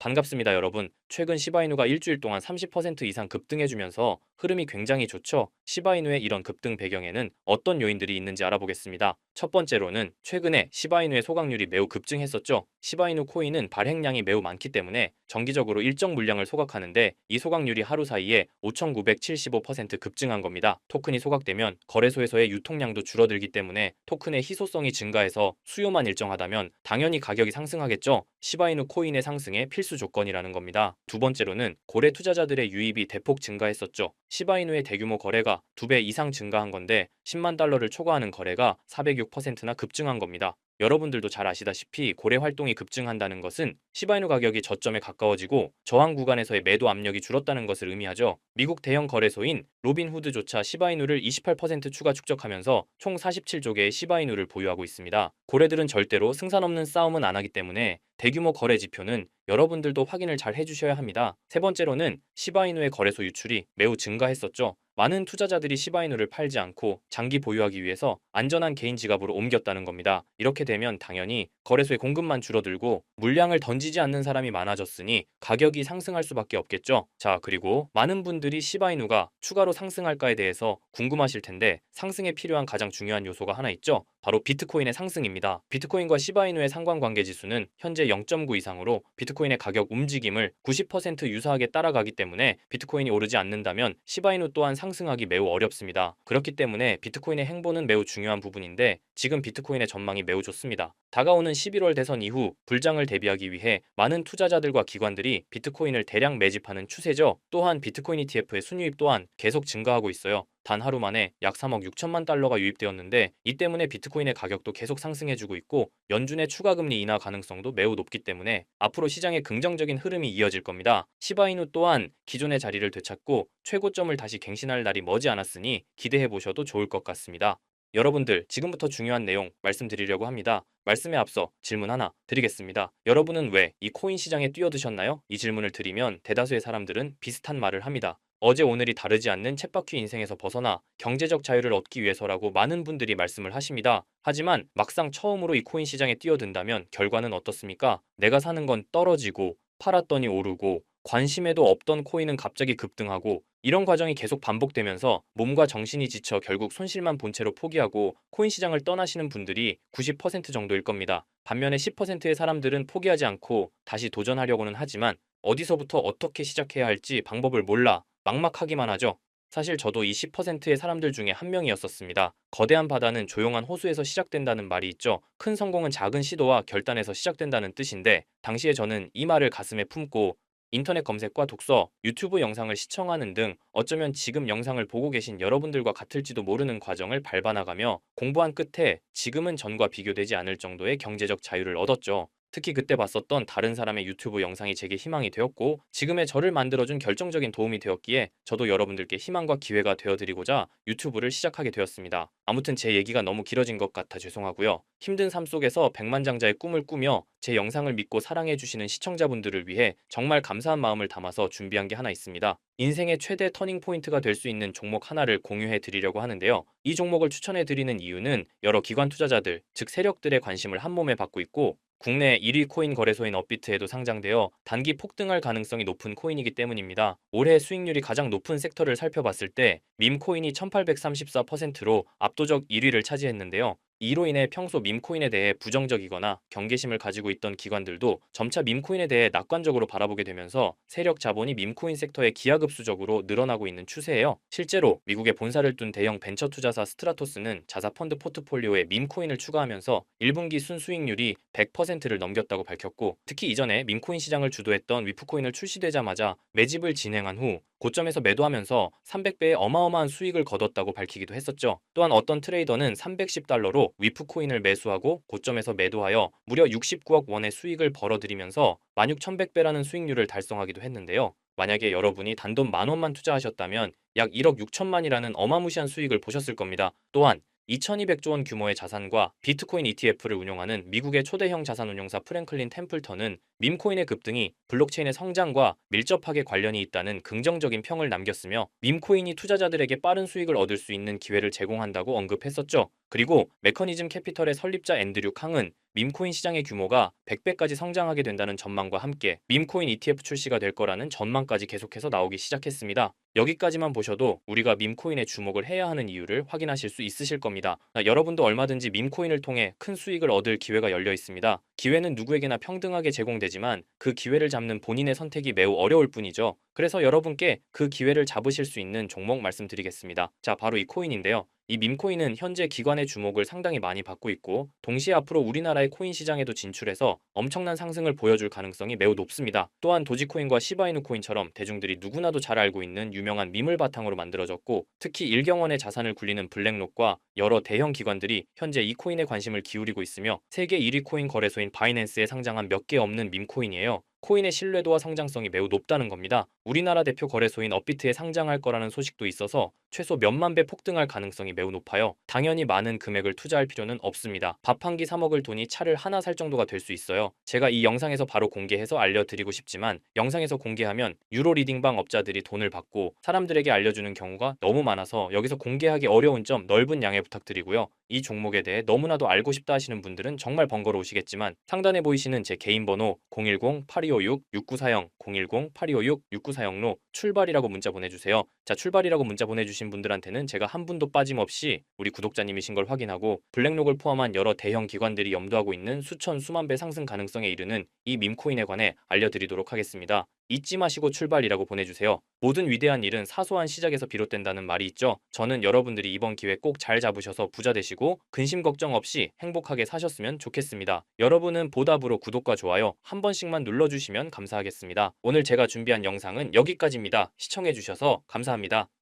반갑습니다, 여러분. 최근 시바이누가 일주일 동안 30% 이상 급등해주면서 흐름이 굉장히 좋죠. 시바이누의 이런 급등 배경에는 어떤 요인들이 있는지 알아보겠습니다. 첫 번째로는 최근에 시바이누의 소각률이 매우 급증했었죠. 시바이누 코인은 발행량이 매우 많기 때문에 정기적으로 일정 물량을 소각하는데 이 소각률이 하루 사이에 5,975% 급증한 겁니다. 토큰이 소각되면 거래소에서의 유통량도 줄어들기 때문에 토큰의 희소성이 증가해서 수요만 일정하다면 당연히 가격이 상승하겠죠. 시바이누 코인의 상승에 필수 조건이라는 겁니다. 두 번째로는 고래 투자자들의 유입이 대폭 증가했었죠. 시바이누의 대규모 거래가 두배 이상 증가한 건데 10만 달러를 초과하는 거래가 406%나 급증한 겁니다. 여러분들도 잘 아시다시피 고래 활동이 급증한다는 것은 시바이누 가격이 저점에 가까워지고 저항 구간에서의 매도 압력이 줄었다는 것을 의미하죠. 미국 대형 거래소인 로빈후드조차 시바이누를 28% 추가 축적하면서 총 47조 개의 시바이누를 보유하고 있습니다. 고래들은 절대로 승산 없는 싸움은 안 하기 때문에 대규모 거래 지표는 여러분들도 확인을 잘 해주셔야 합니다. 세 번째로는 시바이누의 거래소 유출이 매우 증가했었죠. 많은 투자자들이 시바이누를 팔지 않고 장기 보유하기 위해서 안전한 개인 지갑으로 옮겼다는 겁니다. 이렇게 되면 당연히 거래소의 공급만 줄어들고 물량을 던지지 않는 사람이 많아졌으니 가격이 상승할 수밖에 없겠죠. 자, 그리고 많은 분들이 시바이누가 추가로 상승할까에 대해서 궁금하실 텐데 상승에 필요한 가장 중요한 요소가 하나 있죠. 바로 비트코인의 상승입니다. 비트코인과 시바이누의 상관관계 지수는 현재 0.9 이상으로 비트코인의 가격 움직임을 90% 유사하게 따라가기 때문에 비트코인이 오르지 않는다면 시바이누 또한 상 승하기 매우 어렵습니다. 그렇기 때문에 비트코인의 행보는 매우 중요한 부분인데 지금 비트코인의 전망이 매우 좋습니다. 다가오는 11월 대선 이후 불장을 대비하기 위해 많은 투자자들과 기관들이 비트코인을 대량 매집하는 추세죠. 또한 비트코인 ETF의 순유입 또한 계속 증가하고 있어요. 단 하루 만에 약 3억 6천만 달러가 유입되었는데 이 때문에 비트코인의 가격도 계속 상승해주고 있고 연준의 추가 금리 인하 가능성도 매우 높기 때문에 앞으로 시장에 긍정적인 흐름이 이어질 겁니다. 시바이누 또한 기존의 자리를 되찾고 최고점을 다시 갱신할 날이 머지 않았으니 기대해 보셔도 좋을 것 같습니다. 여러분들 지금부터 중요한 내용 말씀드리려고 합니다. 말씀에 앞서 질문 하나 드리겠습니다. 여러분은 왜 이 코인 시장에 뛰어드셨나요? 이 질문을 드리면 대다수의 사람들은 비슷한 말을 합니다. 어제 오늘이 다르지 않는 챗바퀴 인생에서 벗어나 경제적 자유를 얻기 위해서라고 많은 분들이 말씀을 하십니다. 하지만 막상 처음으로 이 코인 시장에 뛰어든다면 결과는 어떻습니까? 내가 사는 건 떨어지고 팔았더니 오르고 관심에도 없던 코인은 갑자기 급등하고 이런 과정이 계속 반복되면서 몸과 정신이 지쳐 결국 손실만 본 채로 포기하고 코인 시장을 떠나시는 분들이 90% 정도일 겁니다. 반면에 10%의 사람들은 포기하지 않고 다시 도전하려고는 하지만 어디서부터 어떻게 시작해야 할지 방법을 몰라 막막하기만 하죠. 사실 저도 이 10%의 사람들 중에 한 명이었었습니다. 거대한 바다는 조용한 호수에서 시작된다는 말이 있죠. 큰 성공은 작은 시도와 결단에서 시작된다는 뜻인데 당시에 저는 이 말을 가슴에 품고 인터넷 검색과 독서, 유튜브 영상을 시청하는 등 어쩌면 지금 영상을 보고 계신 여러분들과 같을지도 모르는 과정을 밟아나가며 공부한 끝에 지금은 전과 비교되지 않을 정도의 경제적 자유를 얻었죠. 특히 그때 봤었던 다른 사람의 유튜브 영상이 제게 희망이 되었고 지금의 저를 만들어준 결정적인 도움이 되었기에 저도 여러분들께 희망과 기회가 되어드리고자 유튜브를 시작하게 되었습니다. 아무튼 제 얘기가 너무 길어진 것 같아 죄송하고요. 힘든 삶 속에서 백만장자의 꿈을 꾸며 제 영상을 믿고 사랑해주시는 시청자분들을 위해 정말 감사한 마음을 담아서 준비한 게 하나 있습니다. 인생의 최대 터닝 포인트가 될 수 있는 종목 하나를 공유해 드리려고 하는데요. 이 종목을 추천해 드리는 이유는 여러 기관 투자자들, 즉 세력들의 관심을 한 몸에 받고 있고 국내 1위 코인 거래소인 업비트에도 상장되어 단기 폭등할 가능성이 높은 코인이기 때문입니다. 올해 수익률이 가장 높은 섹터를 살펴봤을 때 밈코인이 1834%로 압도적 1위를 차지했는데요. 이로 인해 평소 밈코인에 대해 부정적이거나 경계심을 가지고 있던 기관들도 점차 밈코인에 대해 낙관적으로 바라보게 되면서 세력 자본이 밈코인 섹터에 기하급수적으로 늘어나고 있는 추세예요. 실제로 미국의 본사를 둔 대형 벤처 투자사 스트라토스는 자사 펀드 포트폴리오에 밈코인을 추가하면서 1분기 순수익률이 100%를 넘겼다고 밝혔고 특히 이전에 밈코인 시장을 주도했던 위프코인을 출시되자마자 매집을 진행한 후 고점에서 매도하면서 300배의 어마어마한 수익을 거뒀다고 밝히기도 했었죠. 또한 어떤 트레이더는 310달러로 위프코인을 매수하고 고점에서 매도하여 무려 69억 원의 수익을 벌어들이면서 16,100배라는 수익률을 달성하기도 했는데요. 만약에 여러분이 단돈 만 원만 투자하셨다면 약 1억 6천만이라는 어마무시한 수익을 보셨을 겁니다. 또한 2200조 원 규모의 자산과 비트코인 ETF를 운용하는 미국의 초대형 자산운용사 프랭클린 템플턴은 밈코인의 급등이 블록체인의 성장과 밀접하게 관련이 있다는 긍정적인 평을 남겼으며 밈코인이 투자자들에게 빠른 수익을 얻을 수 있는 기회를 제공한다고 언급했었죠. 그리고 메커니즘 캐피털의 설립자 앤드류 캉은 밈코인 시장의 규모가 100배까지 성장하게 된다는 전망과 함께 밈코인 ETF 출시가 될 거라는 전망까지 계속해서 나오기 시작했습니다. 여기까지만 보셔도 우리가 밈코인에 주목을 해야 하는 이유를 확인하실 수 있으실 겁니다. 아, 여러분도 얼마든지 밈코인을 통해 큰 수익을 얻을 기회가 열려 있습니다. 기회는 누구에게나 평등하게 제공되지만 그 기회를 잡는 본인의 선택이 매우 어려울 뿐이죠. 그래서 여러분께 그 기회를 잡으실 수 있는 종목 말씀드리겠습니다. 자, 바로 이 코인인데요. 이 밈코인은 현재 기관의 주목을 상당히 많이 받고 있고 동시에 앞으로 우리나라 의 코인 시장에도 진출해서 엄청난 상승을 보여줄 가능성이 매우 높습니다. 또한 도지코인과 시바이누 코인처럼 대중들이 누구나도 잘 알고 있는 유명한 밈을 바탕으로 만들어졌고 특히 일경원의 자산을 굴리는 블랙록과 여러 대형 기관들이 현재 이 코인에 관심을 기울이고 있으며 세계 1위 코인 거래소인 바이낸스에 상장한 몇 개 없는 밈 코인이에요. 코인의 신뢰도와 성장성이 매우 높다는 겁니다. 우리나라 대표 거래소인 업비트에 상장할 거라는 소식도 있어서 최소 몇만 배 폭등할 가능성이 매우 높아요. 당연히 많은 금액을 투자할 필요는 없습니다. 밥 한 끼 사 먹을 돈이 차를 하나 살 정도가 될 수 있어요. 제가 이 영상에서 바로 공개해서 알려드리고 싶지만 영상에서 공개하면 유로 리딩방 업자들이 돈을 받고 사람들에게 알려주는 경우가 너무 많아서 여기서 공개하기 어려운 점 넓은 양해 부탁드리고요. 이 종목에 대해 너무나도 알고 싶다 하시는 분들은 정말 번거로우시겠지만 상단에 보이시는 제 개인 번호 010-8256-6940 010-8256-6940로 출발이라고 문자 보내주세요. 자 출발이라고 문자 보내주신 분들한테는 제가 한 분도 빠짐없이 우리 구독자님이신 걸 확인하고 블랙록을 포함한 여러 대형 기관들이 염두하고 있는 수천 수만 배 상승 가능성에 이르는 이 밈코인에 관해 알려드리도록 하겠습니다. 잊지 마시고 출발이라고 보내주세요. 모든 위대한 일은 사소한 시작에서 비롯된다는 말이 있죠. 저는 여러분들이 이번 기회 꼭 잘 잡으셔서 부자 되시고 근심 걱정 없이 행복하게 사셨으면 좋겠습니다. 여러분은 보답으로 구독과 좋아요 한 번씩만 눌러주시면 감사하겠습니다. 오늘 제가 준비한 영상은 여기까지입니다. 시청해주셔서 감사합니다.